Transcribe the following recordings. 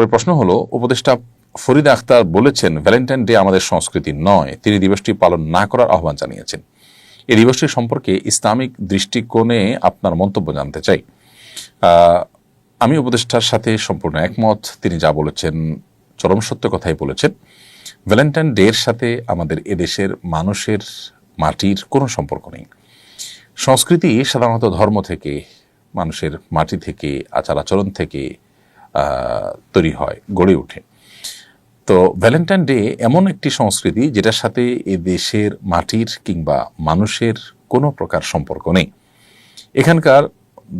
পরের প্রশ্ন হলো, উপদেষ্টা ফরিদা আখতার বলেছেন, ভ্যালেন্টাইন ডে আমাদের সংস্কৃতি নয়, তিনি দিবসটি পালন না করার আহ্বান জানিয়েছেন। এই দিবসটি সম্পর্কে ইসলামিক দৃষ্টিকোণে আপনার মন্তব্য জানতে চাই। আমি উপদেষ্টার সাথে সম্পূর্ণ একমত, তিনি যা বলেছেন চরম সত্য কথাই বলেছেন। ভ্যালেন্টাইন ডে এর সাথে আমাদের এদেশের মানুষের মাটির কোনো সম্পর্ক নেই। সংস্কৃতি সাধারণত ধর্ম থেকে, মানুষের মাটি থেকে আচার আচরণ থেকে তৈরি হয়, গড়ে ওঠে। তো ভ্যালেন্টাইন ডে এমন একটি সংস্কৃতি যেটার সাথে এ দেশের মাটির কিংবা মানুষের কোনো প্রকার সম্পর্ক নেই। এখানকার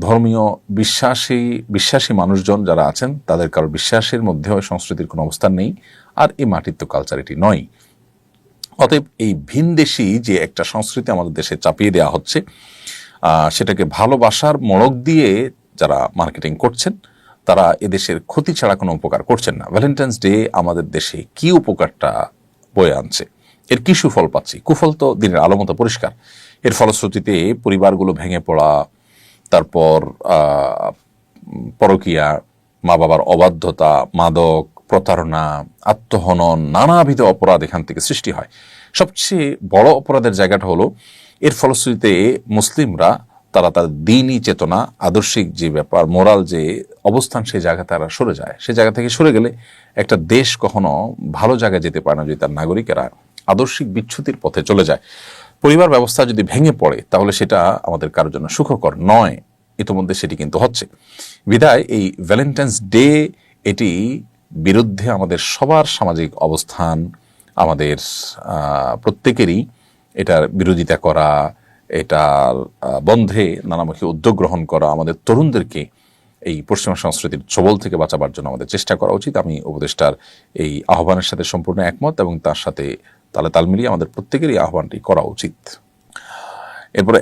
ধর্মীয় বিশ্বাসী বিশ্বাসী মানুষজন যারা আছেন, তাদের কারও বিশ্বাসের মধ্যেও এই সংস্কৃতির কোনো অবস্থান নেই, আর এই মাটির তো কালচার এটি নয়। অতএব এই ভিনদেশি যে একটা সংস্কৃতি আমাদের দেশে চাপিয়ে দেওয়া হচ্ছে সেটাকে ভালোবাসার মোড়ক দিয়ে যারা মার্কেটিং করছেন তারা এদেশের ক্ষতি ছাড়া কোনো উপকার করছেন না। ভ্যালেন্টাইন্স ডে আমাদের দেশে কি উপকারটা বয়ে আনছে? এর কি সুফল পাচ্ছি? কুফল তো দিনের আলো মতো পরিষ্কার। এর ফলশ্রুতিতে পরিবারগুলো ভেঙে পড়া, তারপর পরকিয়া মা বাবার অবাধ্যতা, মাদক, প্রতারণা, আত্মহনন, নানাবিধ অপরাধ এখান থেকে সৃষ্টি হয়। সবচেয়ে বড় অপরাধের জায়গাটা হলো, এর ফলশ্রুতিতে মুসলিমরা তারা তার দিনই চেতনা, আদর্শিক যে ব্যাপার, মোরাল যে অবস্থান সেই জায়গা তারা সরে যায়। সেই জায়গা থেকে সরে গেলে একটা দেশ কখনো ভালো জায়গায় যেতে পারে না যদি তার নাগরিকেরা আদর্শিক বিচ্যুতির পথে চলে যায়। পরিবার ব্যবস্থা যদি ভেঙে পড়ে, তাহলে সেটা আমাদের কারোর জন্য সুখকর নয়। ইতিমধ্যে সেটি কিন্তু হচ্ছে। বিদায়, এই ভ্যালেন্টাইন্স ডে এটি বিরুদ্ধে আমাদের সবার সামাজিক অবস্থান, আমাদের প্রত্যেকেরই এটার বিরোধিতা করা এটার বন্ধে নানামুখী উদ্যোগ গ্রহণ করা আমাদের তরুণদেরকে এই পশ্চিমা সংস্কৃতির ছবল থেকে বাঁচাবার জন্য আমাদের চেষ্টা করা উচিত। আমি উপদেষ্টার এই আহ্বানের সাথে সম্পূর্ণ একমত এবং তার সাথে তালে তাল মিলিয়ে আমাদের প্রত্যেকেরই আহ্বানটি করা উচিত। এরপরে